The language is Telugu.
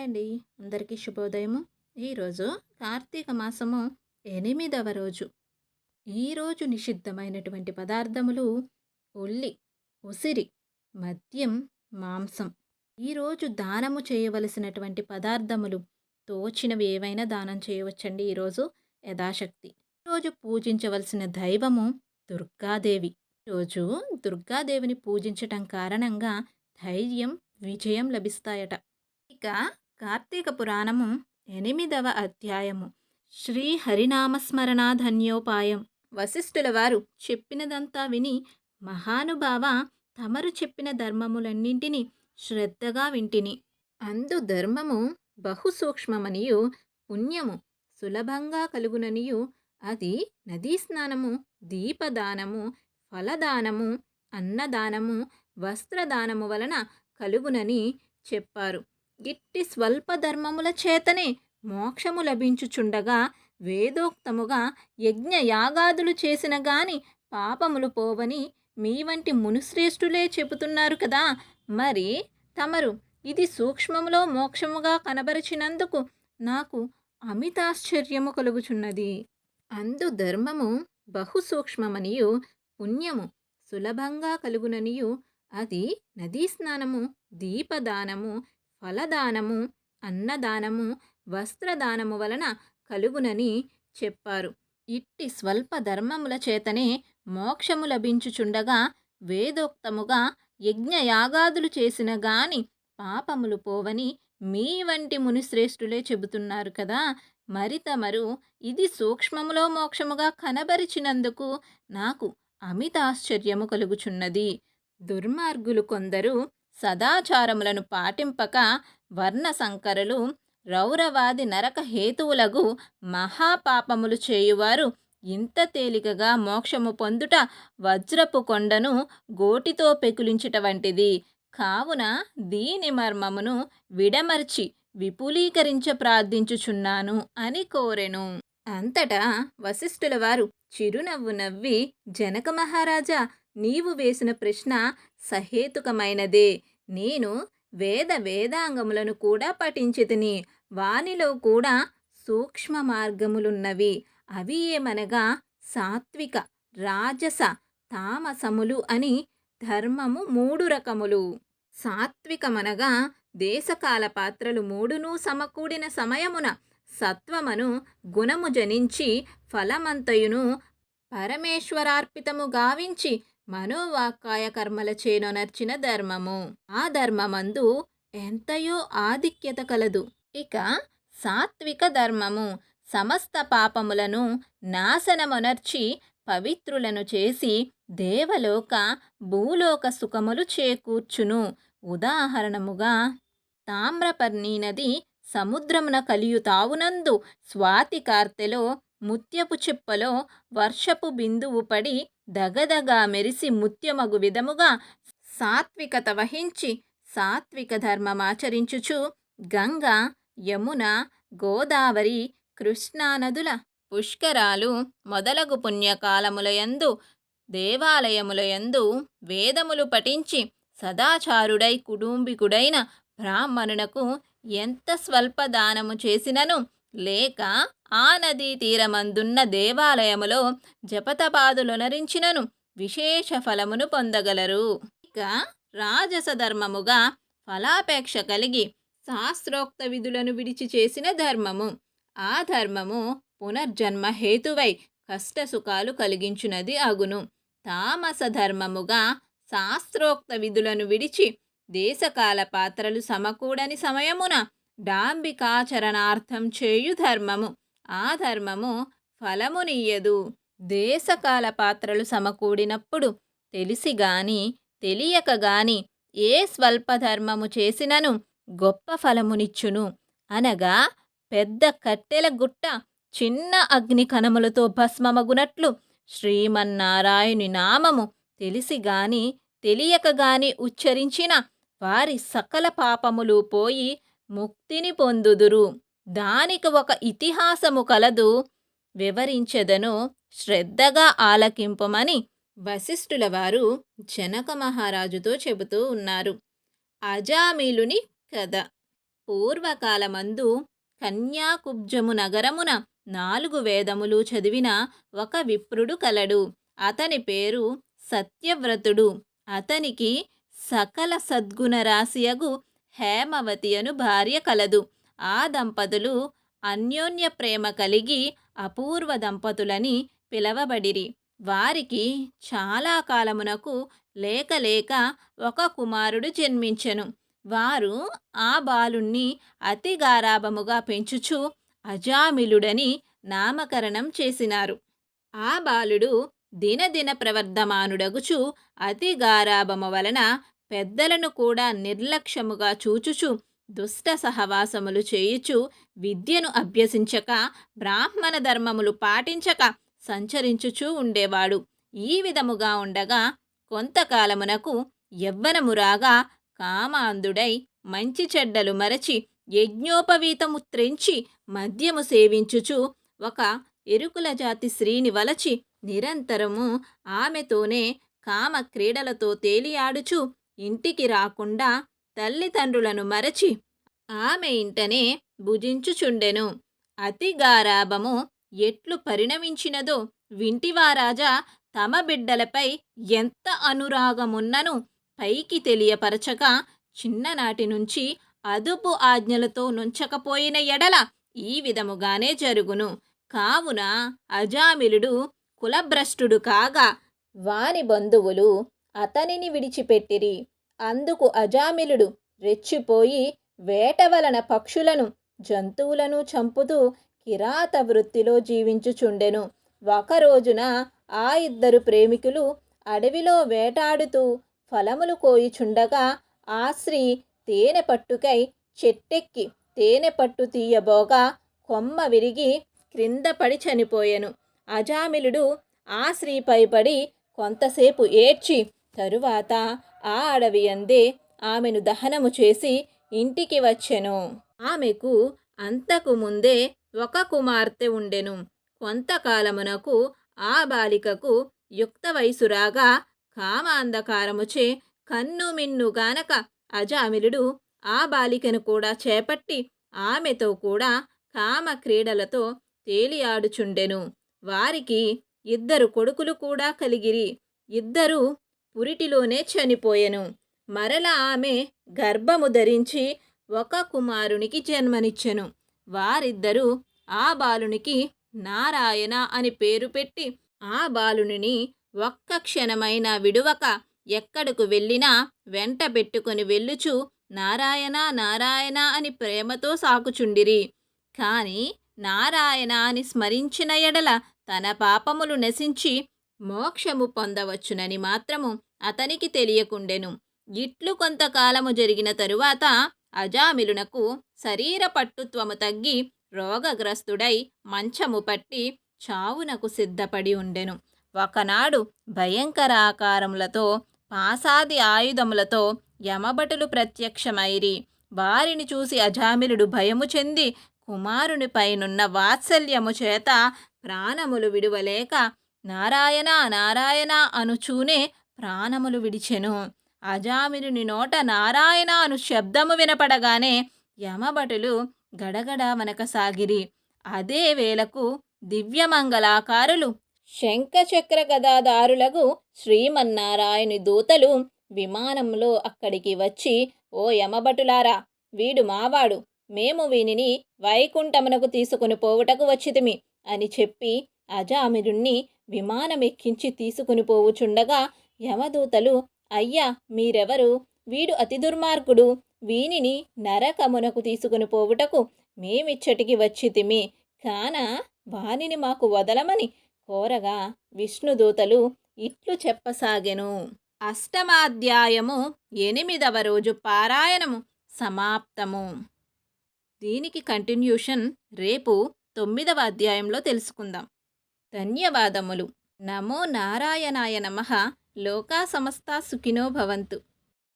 హాయ్ అండి. అందరికీ శుభోదయము. ఈరోజు కార్తీక మాసము ఎనిమిదవ రోజు. ఈరోజు నిషిద్ధమైనటువంటి పదార్థములు ఉల్లి ఉసిరి మద్యం మాంసం. ఈరోజు దానము చేయవలసినటువంటి పదార్థములు తోచినవి ఏవైనా దానం చేయవచ్చండి ఈరోజు యథాశక్తి. ఈరోజు పూజించవలసిన దైవము దుర్గాదేవి. రోజు దుర్గాదేవిని పూజించటం కారణంగా ధైర్యం విజయం లభిస్తాయట. ఇక కార్తీక పురాణము ఎనిమిదవ అధ్యాయము. శ్రీ హరినామస్మరణాధన్యోపాయం. వశిష్ఠుల వారు చెప్పినదంతా విని మహానుభావ తమరు చెప్పిన ధర్మములన్నింటినీ శ్రద్ధగా వింటిని. అందు ధర్మము బహుసూక్ష్మమనియు పుణ్యము సులభంగా కలుగుననియు అది నదీ స్నానము దీపదానము ఫలదానము అన్నదానము వస్త్రదానము వలన కలుగునని చెప్పారు. గిట్టి స్వల్ప ధర్మముల చేతనే మోక్షము లభించుచుండగా వేదోక్తముగా యజ్ఞ యాగాదులు చేసిన గాని పాపములు పోవని మీ వంటి మునుశ్రేష్ఠులే చెబుతున్నారు కదా! మరి తమరు ఇది సూక్ష్మములో మోక్షముగా కనబరిచినందుకు నాకు అమితాశ్చర్యము కలుగుచున్నది. అందు ధర్మము బహుసూక్ష్మమనియు పుణ్యము సులభంగా కలుగుననియు అది నదీ స్నానము దీపదానము ఫలదానము అన్నదానము వస్త్రదానము వలన కలుగునని చెప్పారు. ఇట్టి స్వల్ప ధర్మముల చేతనే మోక్షము లభించుచుండగా వేదోక్తముగా యజ్ఞయాగాదులు చేసిన గాని పాపములు పోవని మీ వంటి మునిశ్రేష్ఠులే చెబుతున్నారు కదా! మరి తమరు ఇది సూక్ష్మములో మోక్షముగా కనబరిచినందుకు నాకు అమితాశ్చర్యము కలుగుచున్నది. దుర్మార్గులు కొందరు సదాచారములను పాటింపక వర్ణ సంకరులు రౌరవాది నరక హేతువులకు మహాపాపములు చేయువారు ఇంత తేలికగా మోక్షము పొందుట వజ్రపు కొండను గోటితో పెకులించుట వంటిది. కావున దీని మర్మమును విడమర్చి విపులీకరించ ప్రార్థించుచున్నాను అని కోరెను. అంతటా వశిష్ఠుల వారు చిరునవ్వు నవ్వి జనక మహారాజా నీవు వేసిన ప్రశ్న సహేతుకమైనదే. నేను వేద వేదాంగములను కూడా పఠించితిని వానిలో కూడా సూక్ష్మ మార్గములున్నవి. అవి ఏమనగా సాత్విక రాజస తామసములు అని ధర్మము మూడు రకములు. సాత్వికమనగా దేశకాల పాత్రలు మూడునూ సమకూడిన సమయమున సత్వమను గుణము జనించి ఫలమంతయును పరమేశ్వరార్పితము గావించి మనోవాక్కాయ కర్మల చేనొనర్చిన ధర్మము. ఆ ధర్మమందు ఎంతయో ఆధిక్యత కలదు. ఇక సాత్విక ధర్మము సమస్త పాపములను నాశనమొనర్చి పవిత్రులను చేసి దేవలోక భూలోక సుఖములు చేకూర్చును. ఉదాహరణముగా తామ్రపర్ణి నది సముద్రమున కలియుతావునందు స్వాతి కార్తెలో ముత్యపు చిప్పలో వర్షపు బిందువు పడి దగదగా మెరిసి ముత్యమగు విధముగా సాత్వికత వహించి సాత్విక ధర్మమాచరించుచు గంగ యమున గోదావరి కృష్ణానదుల పుష్కరాలు మొదలగు పుణ్యకాలములయందు దేవాలయములయందు వేదములు పఠించి సదాచారుడై కుటుంబికుడైన బ్రాహ్మణునకు ఎంత స్వల్ప దానము చేసినను లేక ఆ నదీ తీరమందున్న దేవాలయములో జపతపాదులొనరించినను విశేష ఫలమును పొందగలరు. ఇక రాజస ధర్మముగా ఫలాపేక్ష కలిగి శాస్త్రోక్త విధులను విడిచి చేసిన ధర్మము. ఆ ధర్మము పునర్జన్మ హేతువై కష్టసుఖాలు కలిగించునది అగును. తామస ధర్మముగా శాస్త్రోక్త విధులను విడిచి దేశకాల పాత్రలు సమకూడని సమయమున డాంబికాచరణార్థం చేయు ధర్మము. ఆ ధర్మము ఫలమునియ్యదు. దేశకాల పాత్రలు సమకూడినప్పుడు తెలిసి గాని తెలియక గాని ఏ స్వల్ప ధర్మము చేసినను గొప్ప ఫలమునిచ్చును. అనగా పెద్ద కట్టెల గుట్ట చిన్న అగ్ని కణములతో భస్మమగునట్లు శ్రీమన్నారాయణి నామము తెలిసి గాని తెలియక గాని ఉచ్చరించిన వారి సకల పాపములు పోయి ముక్తిని పొందుదురు. దానికి ఒక ఇతిహాసము కలదు. వివరించెదను శ్రద్ధగా ఆలకింపమని వశిష్ఠుల వారు జనక మహారాజుతో చెబుతూ ఉన్నారు. అజామీలుని కథ. పూర్వకాలమందు కన్యాకుబ్జము నగరమున నాలుగు వేదములు చదివిన ఒక విప్రుడు కలడు. అతని పేరు సత్యవ్రతుడు. అతనికి సకల సద్గుణ రాశియగు హేమవతి అను భార్య కలదు. ఆ దంపతులు అన్యోన్య ప్రేమ కలిగి అపూర్వ దంపతులని పిలవబడిరి. వారికి చాలా కాలమునకు లేక లేక ఒక కుమారుడు జన్మించెను. వారు ఆ బాలుణ్ణి అతి గారాభముగా పెంచుచు అజామిలుడని నామకరణం చేసినారు. ఆ బాలుడు దినదిన ప్రవర్ధమానుడగుచు అతి గారాభము వలన పెద్దలను కూడా నిర్లక్ష్యముగా చూచుచు దుష్ట సహవాసములు చేయుచు విద్యను అభ్యసించక బ్రాహ్మణ ధర్మములు పాటించక సంచరించుచూ ఉండేవాడు. ఈ విధముగా ఉండగా కొంతకాలమునకు యవ్వనము రాగా కామాంధుడై మంచి చెడ్డలు మరచి యజ్ఞోపవీతము త్రెంచి మద్యము సేవించుచు ఒక ఎరుకుల జాతి స్త్రీని వలచి నిరంతరము ఆమెతోనే కామ క్రీడలతో తేలియాడుచు ఇంటికి రాకుండా తల్లిదండ్రులను మరచి ఆమె ఇంటనే భుజించుచుండెను. అతి గారాభము ఎట్లు పరిణమించినదో వింటివారాజా తమ బిడ్డలపై ఎంత అనురాగమున్నను పైకి తెలియపరచక చిన్ననాటి నుంచి అదుపు ఆజ్ఞలతో నుంచకపోయిన ఎడల ఈ విధముగానే జరుగును. కావున అజామిలుడు కులభ్రష్టుడు కాగా వాని బంధువులు అతనిని విడిచిపెట్టిరి. అందుకు అజామిలుడు రెచ్చిపోయి వేట వలన పక్షులను జంతువులను చంపుతూ కిరాత వృత్తిలో జీవించుచుండెను. ఒకరోజున ఆ ఇద్దరు ప్రేమికులు అడవిలో వేటాడుతూ ఫలములు కోయిచుండగా ఆ స్త్రీ తేనె పట్టుకై చెట్టెక్కి తేనె పట్టు తీయబోగా కొమ్మ విరిగి క్రింద పడి చనిపోయెను. అజామిలుడు ఆ స్త్రీపై పడి కొంతసేపు ఏడ్చి తరువాత ఆ అడవి అందే ఆమెను దహనము చేసి ఇంటికి వచ్చెను. ఆమెకు అంతకు ముందే ఒక కుమార్తె ఉండెను. కొంతకాలమునకు ఆ బాలికకు యుక్త వయసు రాగా కామాంధకారముచే కన్ను మిన్ను గానక అజామిలుడు ఆ బాలికను కూడా చేపట్టి ఆమెతో కూడా కామ క్రీడలతో తేలియాడుచుండెను. వారికి ఇద్దరు కొడుకులు కూడా కలిగిరి. ఇద్దరు పురిటిలోనే చనిపోయెను. మరల ఆమె గర్భము ధరించి ఒక కుమారునికి జన్మనిచ్చెను. వారిద్దరూ ఆ బాలునికి నారాయణ అని పేరు పెట్టి ఆ బాలుని ఒక్క క్షణమైన విడువక ఎక్కడకు వెళ్ళినా వెంట పెట్టుకొని వెళ్ళుచు నారాయణ నారాయణ అని ప్రేమతో సాకుచుండిరి. కాని నారాయణ అని స్మరించిన ఎడల తన పాపములు నశించి మోక్షము పొందవచ్చునని మాత్రము అతనికి తెలియకుండెను. ఇట్లు కొంతకాలము జరిగిన తరువాత అజామిలునకు శరీర పట్టుత్వము తగ్గి రోగగ్రస్తుడై మంచము పట్టి చావునకు సిద్ధపడి ఉండెను. ఒకనాడు భయంకర ఆకారములతో పాసాది ఆయుధములతో యమభటులు ప్రత్యక్షమైరి. వారిని చూసి అజామిలుడు భయము చెంది కుమారునిపైనున్న వాత్సల్యము చేత ప్రాణములు విడువలేక నారాయణ నారాయణ అనుచూనే ప్రాణములు విడిచెను. అజామిరుని నోట నారాయణ అను శబ్దము వినపడగానే యమభటులు గడగడ వనకసాగిరి అదే వేళకు దివ్యమంగళాకారులు శంఖచక్ర గదాదారులకు శ్రీమన్నారాయణి దూతలు విమానంలో అక్కడికి వచ్చి ఓ యమభటులారా వీడు మావాడు. మేము వీనిని వైకుంఠమునకు తీసుకుని పోవుటకు వచ్చితిమి అని చెప్పి అజామిరుణ్ణి విమానమెక్కించి తీసుకుని పోవుచుండగా యమదూతలు అయ్యా మీరెవరు? వీడు అతి దుర్మార్గుడు. వీనిని నరకమునకు తీసుకుని పోవుటకు మేమిచ్చటికి వచ్చితిమి. కాన వానిని మాకు వదలమని కోరగా విష్ణుదూతలు ఇట్లు చెప్పసాగెను. అష్టమాధ్యాయము ఎనిమిదవ రోజు పారాయణము సమాప్తము. దీనికి కంటిన్యూషన్ రేపు తొమ్మిదవ అధ్యాయంలో తెలుసుకుందాం. ధన్యవాదములు. నమో నారాయణాయ నమ. లోకా సమస్త సుఖినో భవంతు.